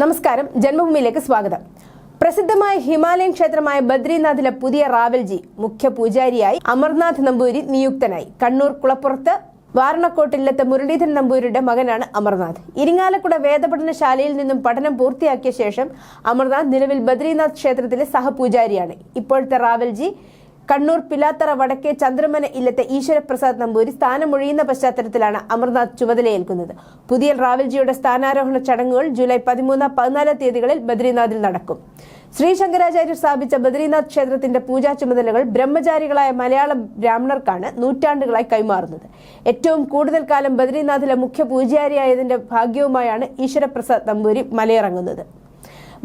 നമസ്കാരം. ജന്മഭൂമിയിലേക്ക് സ്വാഗതം. പ്രസിദ്ധമായ ഹിമാലയൻ ക്ഷേത്രമായ ബദ്രീനാഥിലെ പുതിയ റാവൽജി മുഖ്യ പൂജാരിയായി അമർനാഥ് നമ്പൂരി നിയുക്തനായി. കണ്ണൂർ കുളപ്പുറത്ത് വാരണക്കോട്ടില്ലത്തെ മുരളീധരൻ നമ്പൂരിയുടെ മകനാണ് അമർനാഥ്. ഇരിങ്ങാലക്കുട വേദപഠനശാലയിൽ നിന്നും പഠനം പൂർത്തിയാക്കിയ ശേഷം അമർനാഥ് നിലവിൽ ബദ്രീനാഥ് ക്ഷേത്രത്തിലെ സഹപൂജാരിയാണ്. ഇപ്പോഴത്തെ റാവൽജി കണ്ണൂർ പിലാത്തറ വടക്കേ ചന്ദ്രമന ഇല്ലത്തെ ഈശ്വരപ്രസാദ് നമ്പൂരി സ്ഥാനമൊഴിയുന്ന പശ്ചാത്തലത്തിലാണ് അമർനാഥ് ചുമതലയേൽക്കുന്നത്. പുതിയ റാവൽജിയുടെ സ്ഥാനാരോഹണ ചടങ്ങുകൾ ജൂലൈ പതിമൂന്ന് പതിനാല് തീയതികളിൽ ബദ്രീനാഥിൽ നടക്കും. ശ്രീ ശങ്കരാചാര്യർ സ്ഥാപിച്ച ബദ്രീനാഥ് ക്ഷേത്രത്തിന്റെ പൂജാ ചുമതലകൾ ബ്രഹ്മചാരികളായ മലയാള ബ്രാഹ്മണർക്കാണ് നൂറ്റാണ്ടുകളായി കൈമാറുന്നത്. ഏറ്റവും കൂടുതൽ കാലം ബദ്രീനാഥിലെ മുഖ്യ പൂജാരിയായതിന്റെ ഭാഗ്യവുമായാണ് ഈശ്വരപ്രസാദ് നമ്പൂരി മലയിറങ്ങുന്നത്.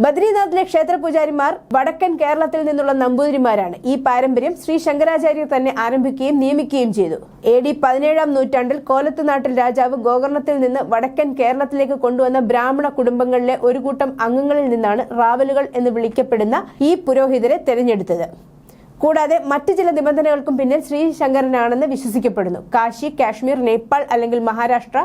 ബദ്രിനാഥിലെ ക്ഷേത്ര പൂജാരിമാർ വടക്കൻ കേരളത്തിൽ നിന്നുള്ള നമ്പൂതിരിമാരാണ്. ഈ പാരമ്പര്യം ശ്രീ ശങ്കരാചാര്യർ തന്നെ ആരംഭിക്കുകയും നിയമിക്കുകയും ചെയ്തു. എ ഡി പതിനേഴാം നൂറ്റാണ്ടിൽ കോലത്ത് നാട്ടിൽ രാജാവ് ഗോകർണത്തിൽ നിന്ന് വടക്കൻ കേരളത്തിലേക്ക് കൊണ്ടുവന്ന ബ്രാഹ്മണ കുടുംബങ്ങളിലെ ഒരു കൂട്ടം അംഗങ്ങളിൽ നിന്നാണ് റാവലുകൾ എന്ന് വിളിക്കപ്പെടുന്ന ഈ പുരോഹിതരെ തെരഞ്ഞെടുത്തത്. കൂടാതെ മറ്റ് ചില നിബന്ധനകൾക്കും പിന്നിൽ ശ്രീശങ്കരനാണെന്ന് വിശ്വസിക്കപ്പെടുന്നു. കാശി കാശ്മീർ നേപ്പാൾ അല്ലെങ്കിൽ മഹാരാഷ്ട്ര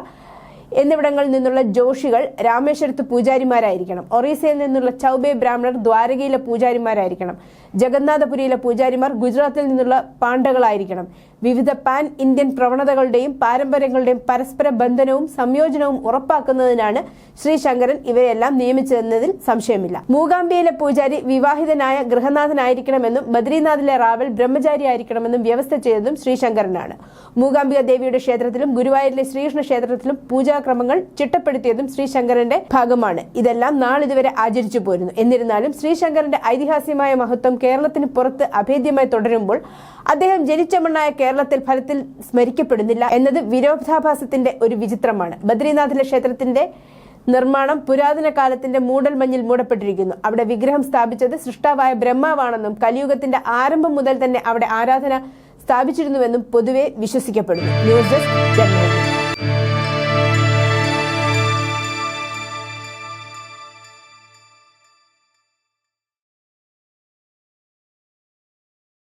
എന്നിവിടങ്ങളിൽ നിന്നുള്ള ജോഷികൾ രാമേശ്വരത്ത് പൂജാരിമാരായിരിക്കണം. ഒറീസയിൽ നിന്നുള്ള ചൗബെ ബ്രാഹ്മണർ ദ്വാരകയിലെ പൂജാരിമാരായിരിക്കണം. ജഗന്നാഥപുരിയിലെ പൂജാരിമാർ ഗുജറാത്തിൽ നിന്നുള്ള പാണ്ഡകളായിരിക്കണം. വിവിധ പാൻ ഇന്ത്യൻ പ്രവണതകളുടെയും പാരമ്പര്യങ്ങളുടെയും പരസ്പര ബന്ധനവും സംയോജനവും ഉറപ്പാക്കുന്നതിനാണ് ശ്രീ ശങ്കരൻ ഇവരെല്ലാം നിയമിച്ചതെന്നതിൽ സംശയമില്ല. മൂകാംബിയിലെ പൂജാരി വിവാഹിതനായ ഗൃഹനാഥനായിരിക്കണമെന്നും ബദ്രീനാഥിലെ റാവൽ ബ്രഹ്മചാരിയായിരിക്കണമെന്നും വ്യവസ്ഥ ചെയ്തതും ശ്രീശങ്കരനാണ്. മൂകാംബിക ദേവിയുടെ ക്ഷേത്രത്തിലും ഗുരുവായൂരിലെ ശ്രീകൃഷ്ണ ക്ഷേത്രത്തിലും പൂജാക്രമങ്ങൾ ചിട്ടപ്പെടുത്തിയതും ശ്രീശങ്കരന്റെ ഭാഗമാണ്. ഇതെല്ലാം നാളിതുവരെ ആചരിച്ചു പോരുന്നു. എന്നിരുന്നാലും ശ്രീശങ്കരന്റെ ഐതിഹാസികമായ മഹത്വം കേരളത്തിന് പുറത്ത് അഭേദ്യമായി തുടരുമ്പോൾ അദ്ദേഹം ജനിച്ച മണ്ണായ കേരളത്തിൽ ഫലത്തിൽ സ്മരിക്കപ്പെടുന്നില്ല എന്നത് വിരോധാഭാസത്തിന്റെ ഒരു വിചിത്രമാണ്. ബദ്രീനാഥിലെ ക്ഷേത്രത്തിന്റെ നിർമ്മാണം പുരാതന കാലത്തിന്റെ മൂടൽ മഞ്ഞിൽ മൂടപ്പെട്ടിരിക്കുന്നു. അവിടെ വിഗ്രഹം സ്ഥാപിച്ചത് സൃഷ്ടാവായ ബ്രഹ്മാവാണെന്നും കലിയുഗത്തിന്റെ ആരംഭം മുതൽ തന്നെ അവിടെ ആരാധന സ്ഥാപിച്ചിരുന്നുവെന്നും പൊതുവെ വിശ്വസിക്കപ്പെടുന്നു. News desk